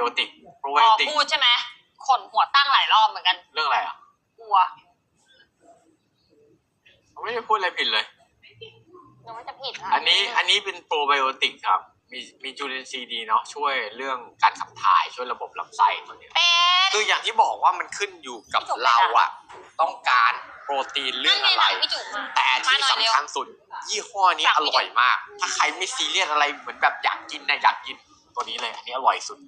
โอติกโปรไบอ๋โออติกพูดใช่ไหมขนหัวตั้งหลายรอบเหมือนกัน เรื่องอะไรอะกลัวเขาไม่ได้พูดอะไรผิดเลย ยังไม่จะผิดะอันนี้อันนี้เป็นโปรไบโอติกครับ มีมีจุลินทรีย์ดีเนาะช่วยเรื่องการขับถ่ายช่วยระบบลำไส้ตัวเนี้ยเป็ดคืออย่างที่บอกว่ามันขึ้นอยู่กับพี่จุ๋ม เราอะต้องการโปรตีนเรื่องอะไรนั่นไงหนังพี่จุ๋มอะแต่มาที่หน่อยเร็ว สำคัญสุด ยี่ห้อนี้ฝากอพี่ร่อยมาก ถ้าใครไม่ซีเรียสอะไรเหมือนแบบอยากกินนะอยากกินตัวนี้เลย อันนี้อร่อยสุด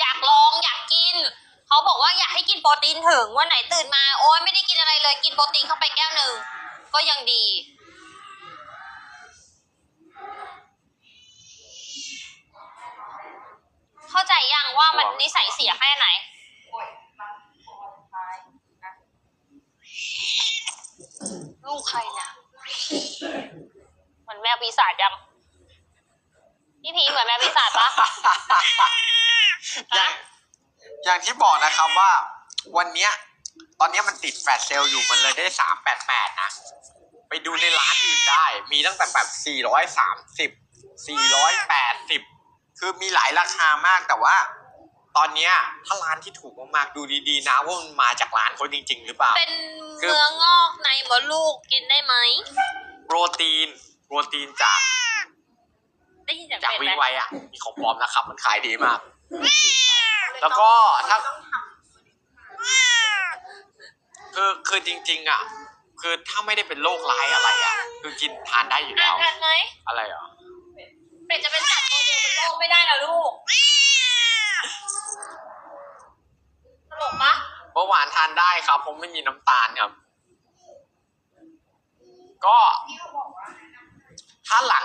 อยากลองอยากกิน เขาบอกว่าอยากให้กินโปรตีนถึงวันไหนตื่นมา โอ๊ยไม่ได้กินอะไรเลยกินโปรตีนเข้าไปแก้วหนึ่งก็ยังดี เข้าใจยังว่ามันนิสัยเสียแค่ไหน ลูกใครเนี่ยเหมือนแมวปีศาจยัง พี่พีเหมือนแมวปีศาจปะ อย่างอย่างที่บอกนะครับว่าวันเนี้ยตอนเนี้ยมันติดแฟลชเซลล์อยู่มันเลยได้สามแปดแปดนะ ไปดูในร้านอื่นได้ มีตั้งแต่แบบสี่ร้อยสามสิบสี่ร้อยแปดสิบคือมีหลายราคามากแต่ว่า ตอนเนี้ยถ้าร้านที่ถูกมากๆดูดีๆนะว่ามันมาจากร้านเขาจริง ๆ หรือเปล่า เป็นเนื้องอกในมดลูกกินได้ไหม โปรตีน โปรตีนจากได้ยินเสีย งจากเป็ดวีไหมไวอะ มีของปลอมนะครับ มันขายดีมาก แล้วก็ถ้า คือคือจริง ๆ อะ คือถ้าไม่ได้เป็นโรคร้ายอะไรอะ คือกินทานได้อยู่อ่าแล้นวทันไหมอะไรเหรอ เป็ดจะเป็นสัตว์ตัวเดียวบนโลกไม่ได้นะลูกตลกปะเมื่อวานทานได้ครับ ผมไม่มีน้ำตาลครับ ก็ ถ้าหลัง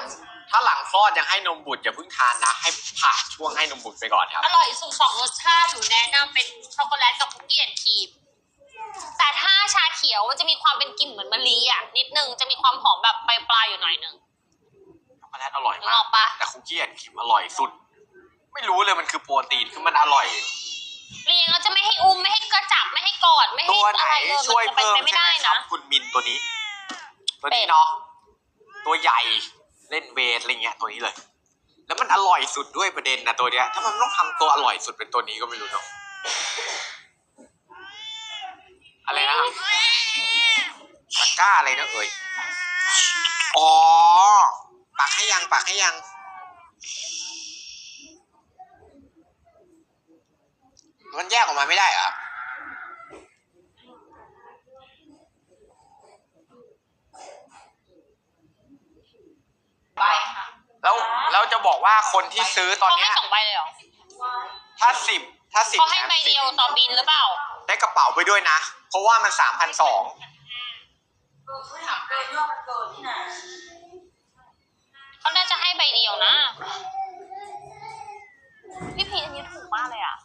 ถ้าหลังคลอดยังให้นมบุตรอย่าเพิ่งทานนะ ให้ผ่านช่วงให้นมบุตรไปก่อนครับ อร่อยสุดสองรสชาติหนูแนะนำเป็นช็อกโกแลตกับคุกกี้แอนด์ครีม แต่ถ้าชาเขียวมันจะมีความเป็นกลิ่นเหมือนมะลิอะนิดนึงจะมีความหอมแบบปลายๆอยู่หน่อยนึง ช็อกโกแลตอร่อยนึกมาอก อกปะ แต่คุกกี้แอนด์ครีมอร่อยสุด ไม่รู้เลยมันคือโปรตีนคือมันอร่อย เลี้ยงแล้วจะไม่ให้อุ้มไม่ให้กระจับไม่ให้กอดไม่ให้ตัวไหนอะไรเลยช่วยมันจะเป็นเพิ่มไปไม่ใช่ได้ไหมครันะ บคุณมินตัวนี้ ตัวเป็นี้ดเนาะ ตัวใหญ่เล่นเวทอะไรเงี้ยตัวนี้เลย แล้วมันอร่อยสุดด้วยประเด็นนะตัวเนี้ยถ้ามันต้องทำตัวอร่อยสุดเป็นตัวนี้ก็ไม่รู้เนาะอะไรนะครับตะกร้าอะไรนะเอ่ยอ๋อปักให้ยังปักให้ยังมันแยกออกมาไม่ได้เหรอใบค่ะ แล้วแล้วจะ บอกว่าคนที่ซื้อตอนเขาเนี้ให้ยสองใบเลยเหรอถ้าสิบถ้าสิบเขาแถให้มใบสิเดีบยวต่อบินหรือเปล่า ได้กระเป๋าไปด้วยนะ เพราะว่ามันสามพันสองเออเขาถามเกินยอดมันเกินนี่นะเขาน่าจะให้ใบเดียวนะ พี่พีชอันนี้ถูกมากเลยอะ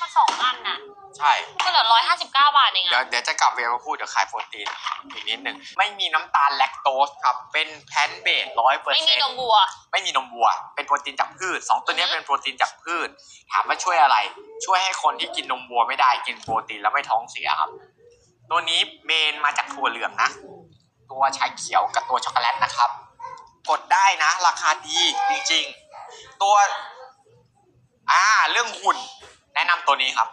มัน สองอันน่ะใช่ ก็เหลือร้อยห้าสิบเก้าบาทเองเดี๋ยวอะเดี๋ยวจะกลับเวรมาพูดเดี๋ยวขายโปรตีนอีกนิดหนึ่งไม่มีน้ำตาลแลคโตสครับ เป็นแพลนเบสร้อยเปอร์ไม่เซ็มีนนต์มวัว ไม่มีนมวัว เป็นโปรตีนจากพืชสองตัวเนี้ยอือฮึ เป็นโปรตีนจากพืช ถามว่าช่วยอะไร ช่วยให้คนที่กินนมวัวไม่ได้กินโปรตีนแล้วไม่ท้องเสียครับ ตัวนี้เมนมาจากถั่วเหลืองนะ ตัวชาเขียวกับตัวช็อกโกแลตนะครับ กดได้นะ ราคาดีจริงๆ ตัว อ่า เรื่องหุ่น แนะนำตัวนี้ครับ